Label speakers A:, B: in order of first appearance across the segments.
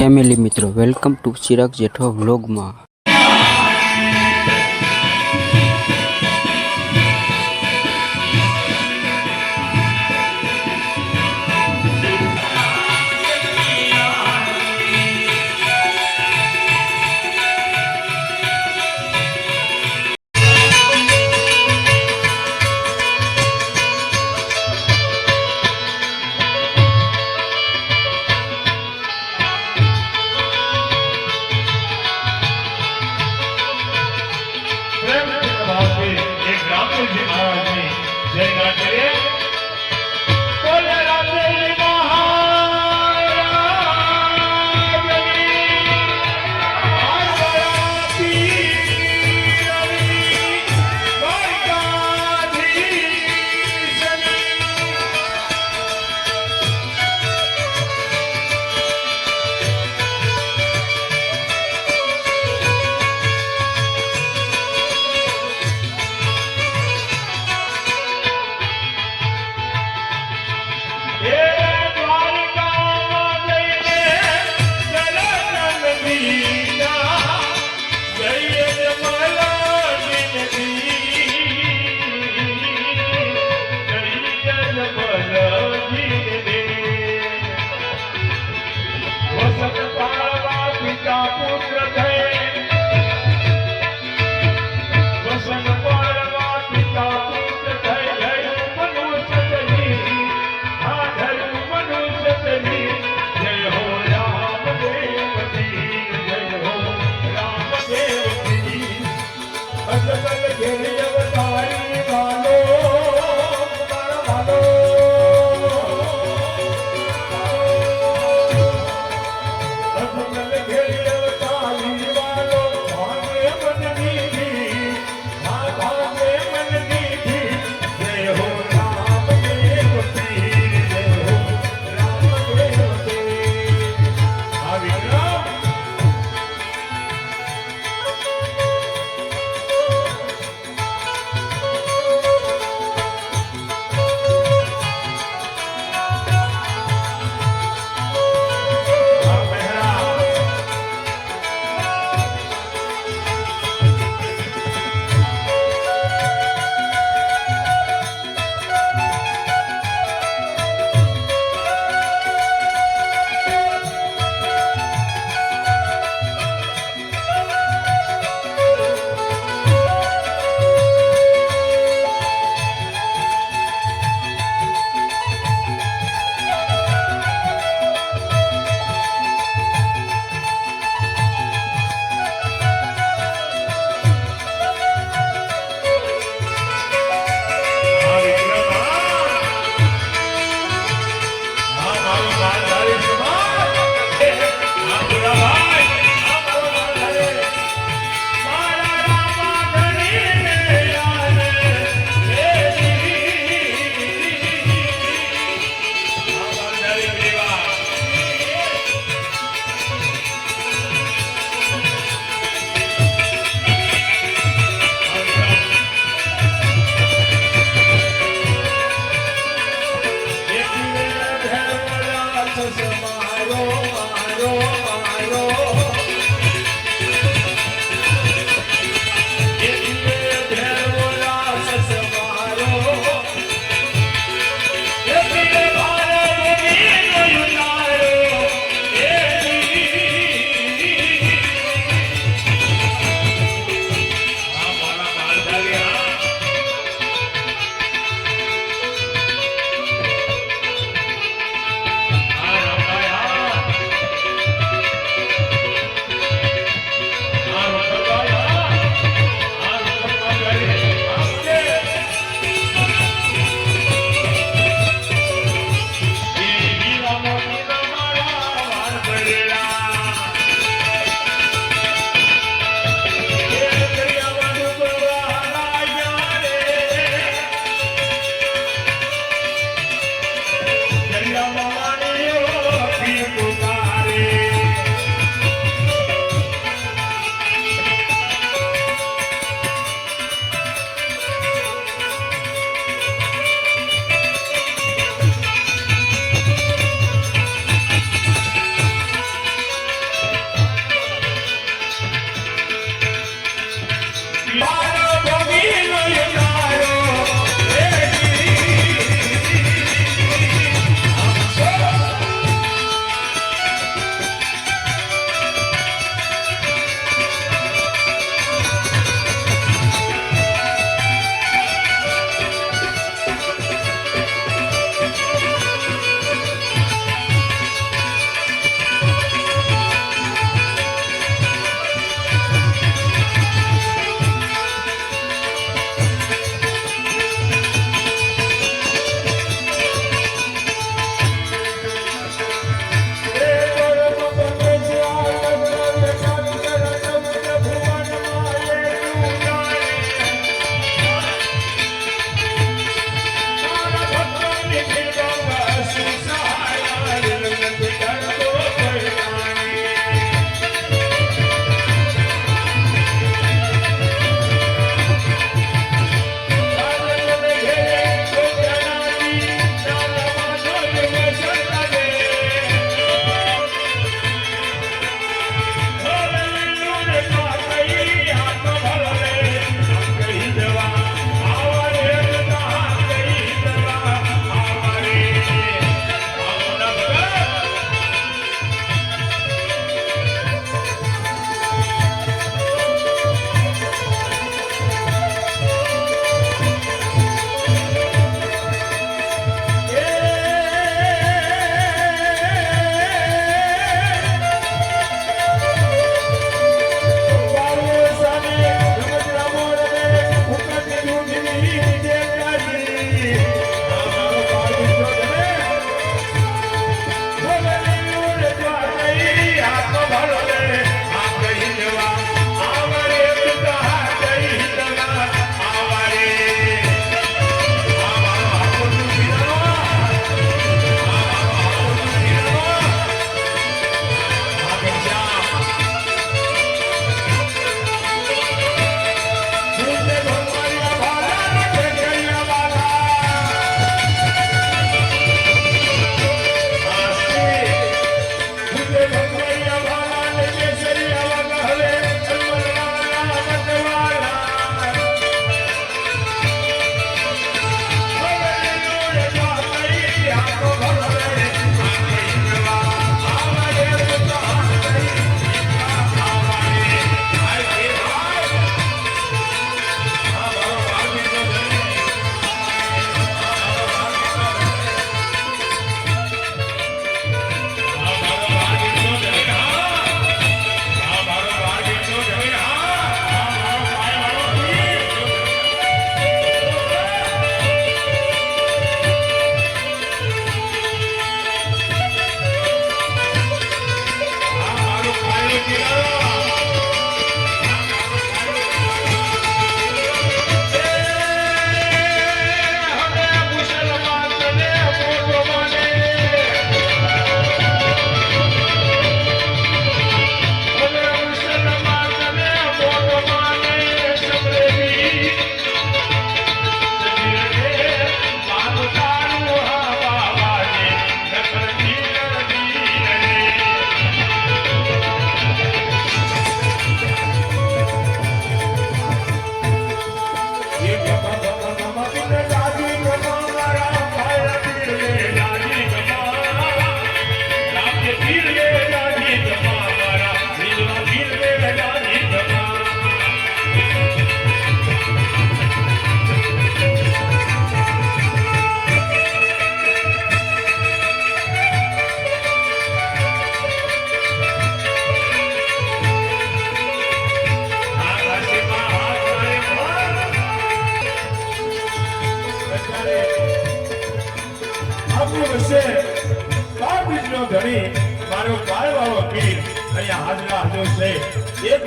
A: Family મિત્રો welcome to Chirag Jethwa વ્લોગમાં.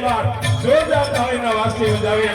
A: એકવાર જોરદાર તાળીના વાસી ઉજાવીએ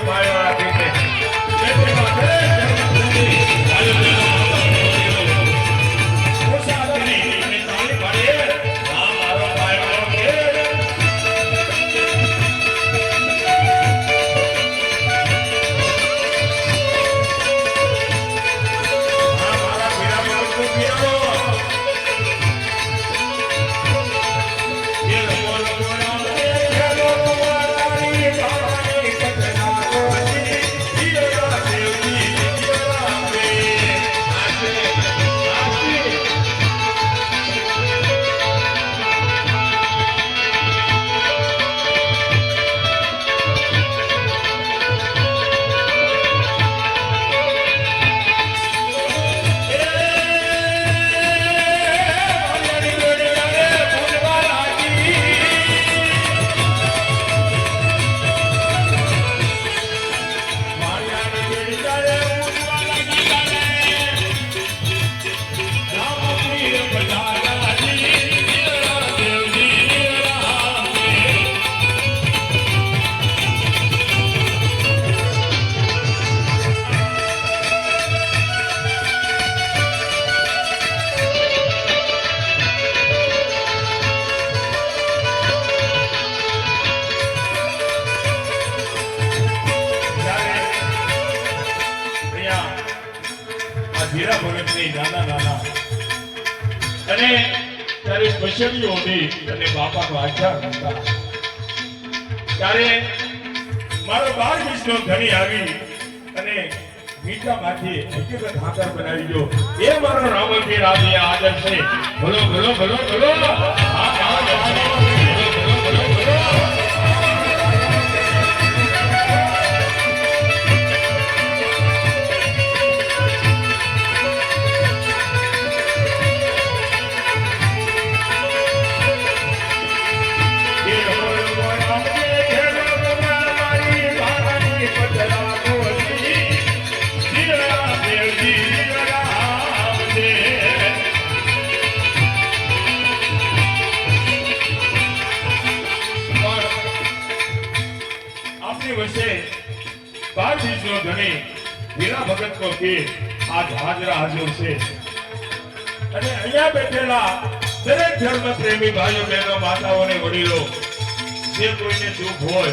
A: ત્યારે મારો બાર વિષ્ણુ ધણી આવી અને મીઠામાંથી હકીકત બનાવી દો. એ મારો રામલપીર આજે આદર છે. ભલો ભલો ભલો ભલો. પીર આજ હાજરા હાજર છે. અને અહીંયા બેઠેલા દરેક ધર્મ પ્રેમી ભાઈઓ, બહેનો, માતાઓ અને વડીલો, જે કોઈને દુઃખ હોય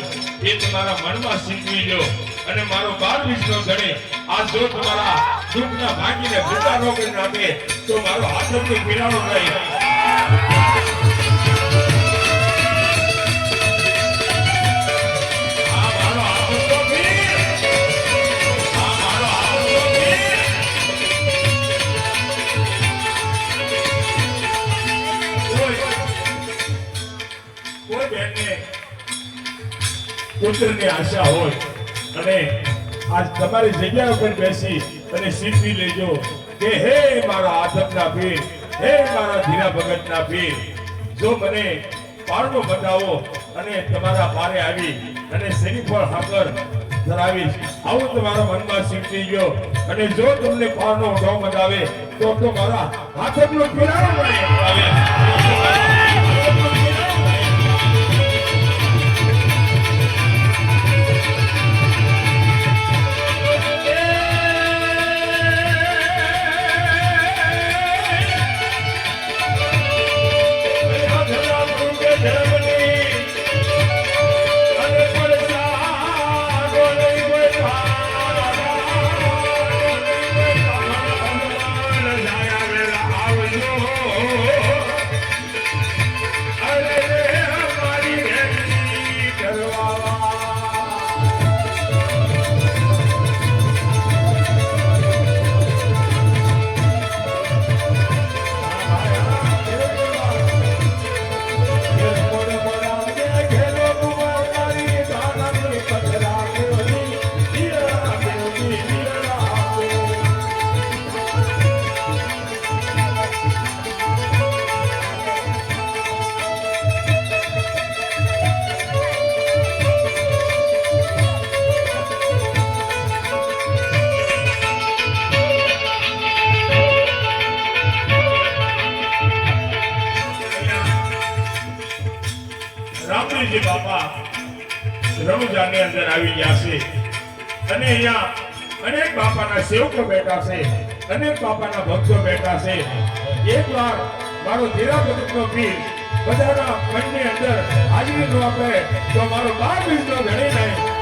A: એ તમારા મનમાં શીખવી લો. અને મારો બાર વિષ્ણુ ગણે આ જો તમારા દુઃખના ભાગીને ભૂકા ન કરી નાખે, તો મારો હાથ પીરાણો નહીં. પુત્રની આશા હોય. અને આજ તમારી જગ્યા ઉપર બેસી અને શીખવી લેજો કે હે મારા આદમના પીર, હે મારા ધીરા ભગતના પીર. જો મને પારણો બતાવો અને તમારા પારે આવી અને શરીફળ હાકર ધરાવીશ, આવું તમારા મનમાં શીખવી ગયો અને જો તમને પારણો ન બતાવે તો તો મારા હાથકનો પીરાણો મને અંદર આવી ગયા છે. અને અહીંયા અનેક બાપાના સેવકો બેઠા છે. અનેક બાપાના ભક્તો બેઠા છે. એક વાર મારો ધીરા ભગતનો પીર બધાના મનની અંદર હાજરી નો આપે તો મારો બાર બીજનો ધણી નહીં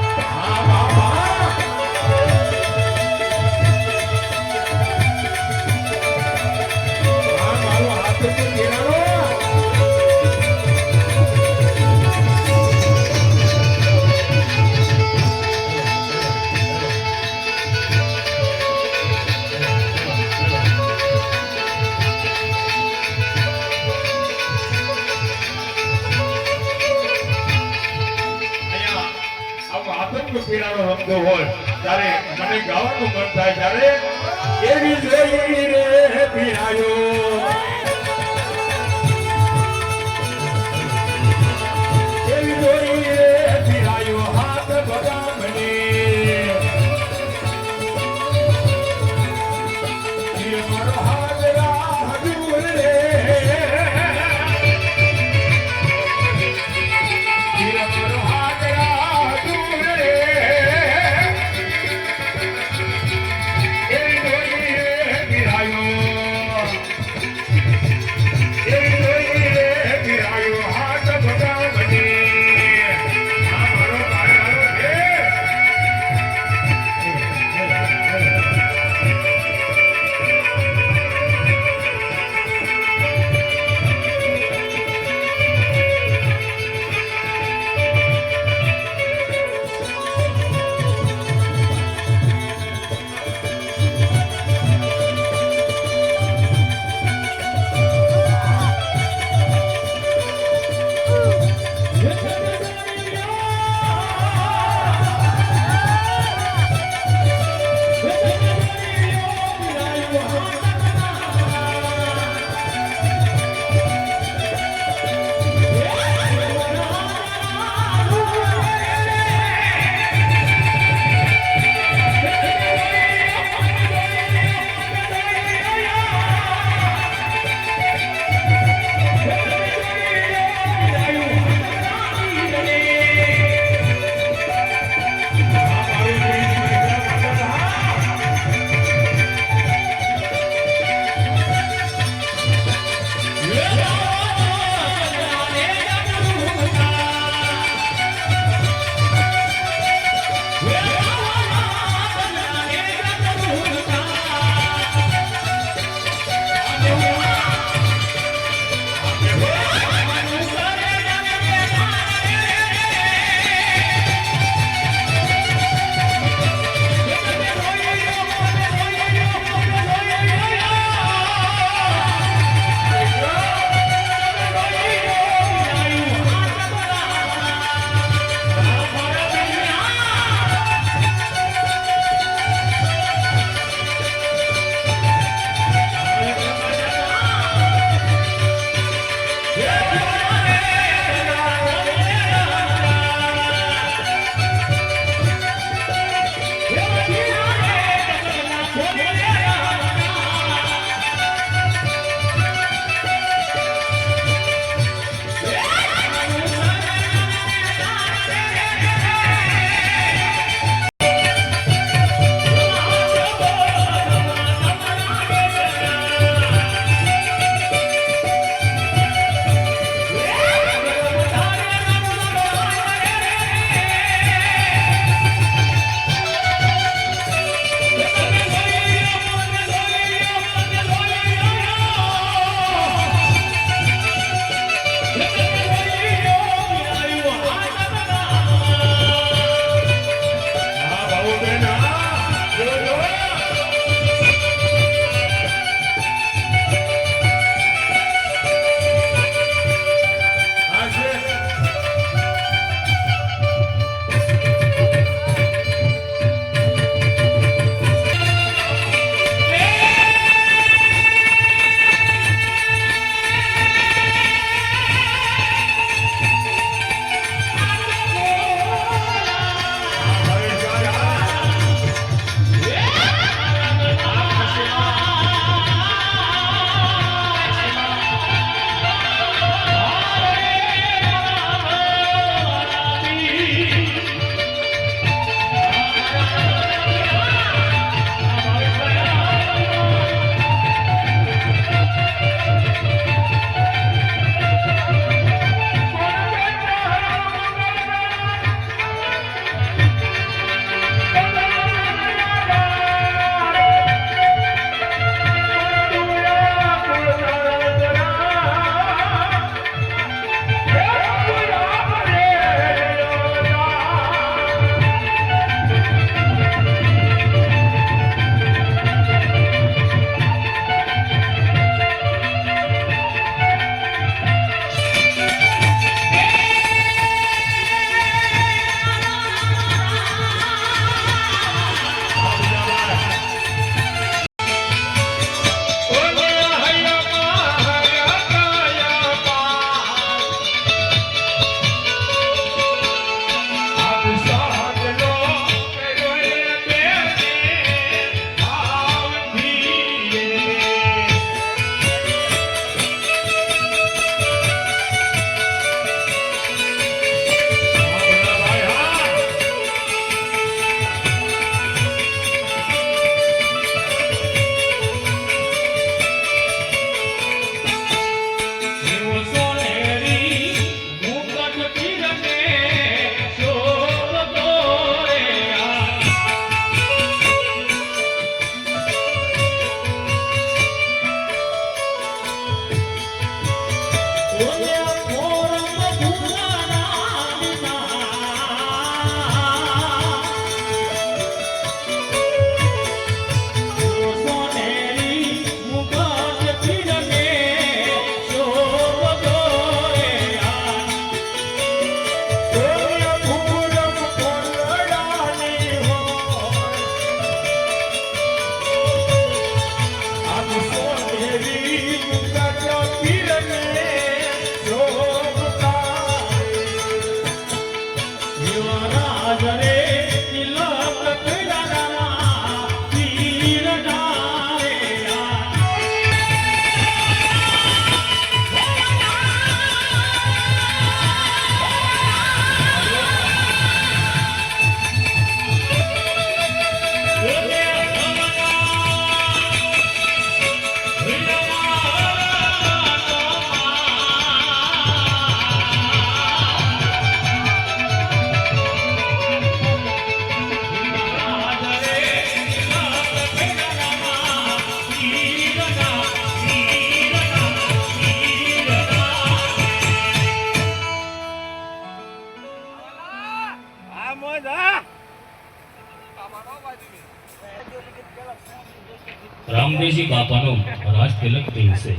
B: રામદેવજી બાપાનો રાજ તિલક દિવસે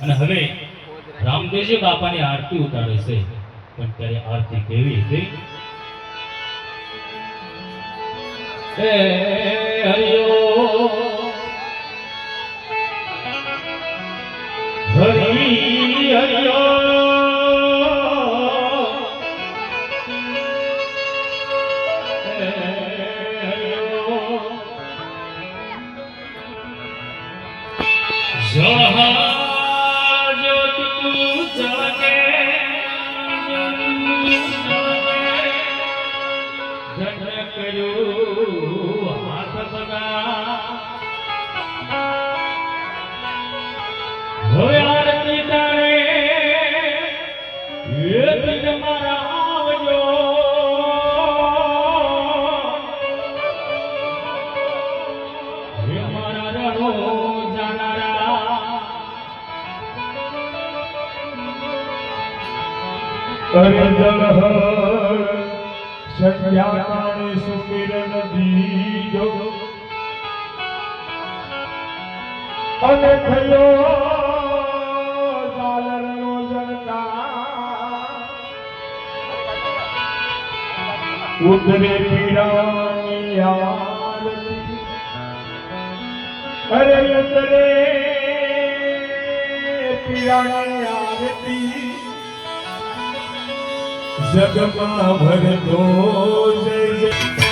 B: અને હવે રામદેવજી બાપાની આરતી ઉતારે છે. પણ ત્યારે આરતી કેવી હતી? હરિયો! હરી
A: કરે જલહર સંધ્યાકાળે સુમિરન દીજો અને થયો ઉતરે પીરાની આરતી અરે ઉતરે પીરાની આરતી જગમાં ભરતો જય જય